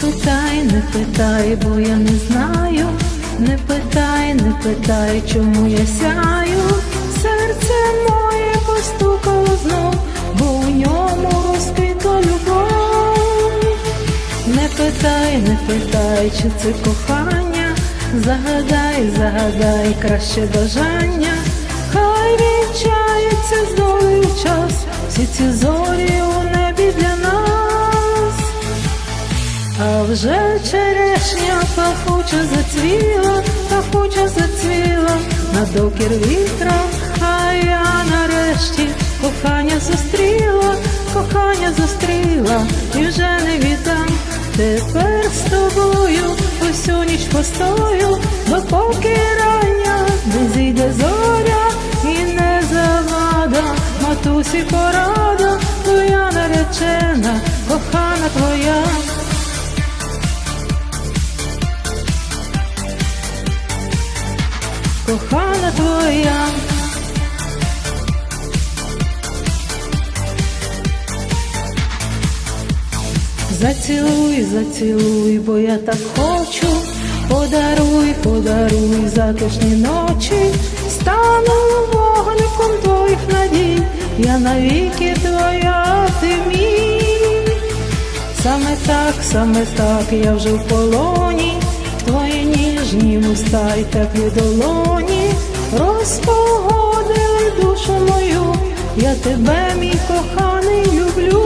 питай, не питай, бо я не знаю. Не питай, не питай, чому я сяю. Серце моє постукало знов, бо у ньому розквітла любов. Не питай, не питай, чи це кохання. Загадай, загадай краще бажання. А вже черешня пахуче зацвіла, пахуче зацвіла на докір вітра, а я нарешті кохання зустріла, кохання зустріла і вже не віддам. Тепер з тобою усю ніч постою, допоки рання не зійде зоря і не завада, матусі порада, твоя наречена, кохана твоя. Кохана твоя. Зацілуй, зацілуй, бо я так хочу, подаруй, подаруй затишні ночі, стану вогником твоїх надій, я навіки твоя, ти мій. Саме так, саме так, я вже в полоні, ніжні вуста теплі долоні, розпогодили душу мою, я тебе, мій коханий, люблю.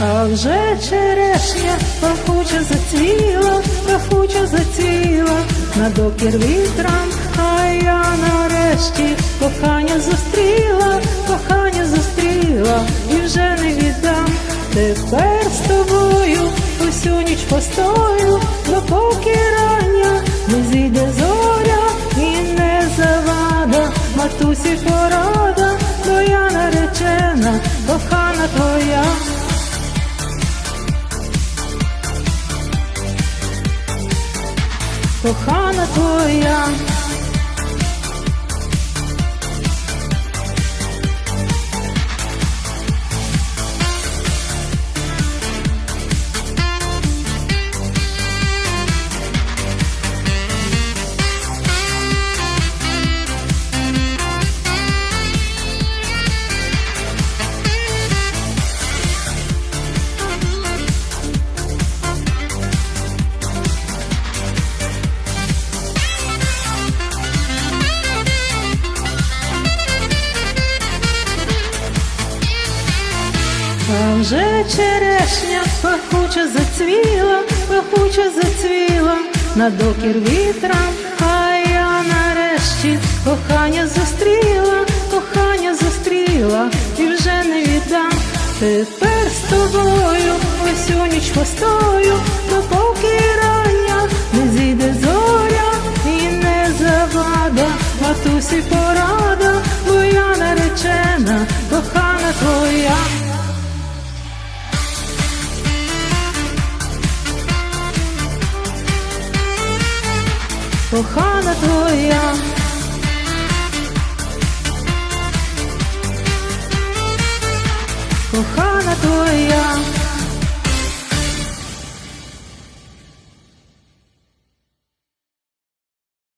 А вже черешня пахуче зацвіла, пахуче зацвіла на докір вітрам, а я нарешті кохання зустріла, кохання зустріла і вже не віддам. Тепер з тобою усю ніч постою, кохана твоя. кохана твоя. А вже черешня пахуче зацвіла, пахуче зацвіла на докір вітра, а я нарешті кохання зустріла, кохання зустріла і вже не віддам. Тепер з тобою усю ніч постою, допоки кохана твоя. Кохана твоя.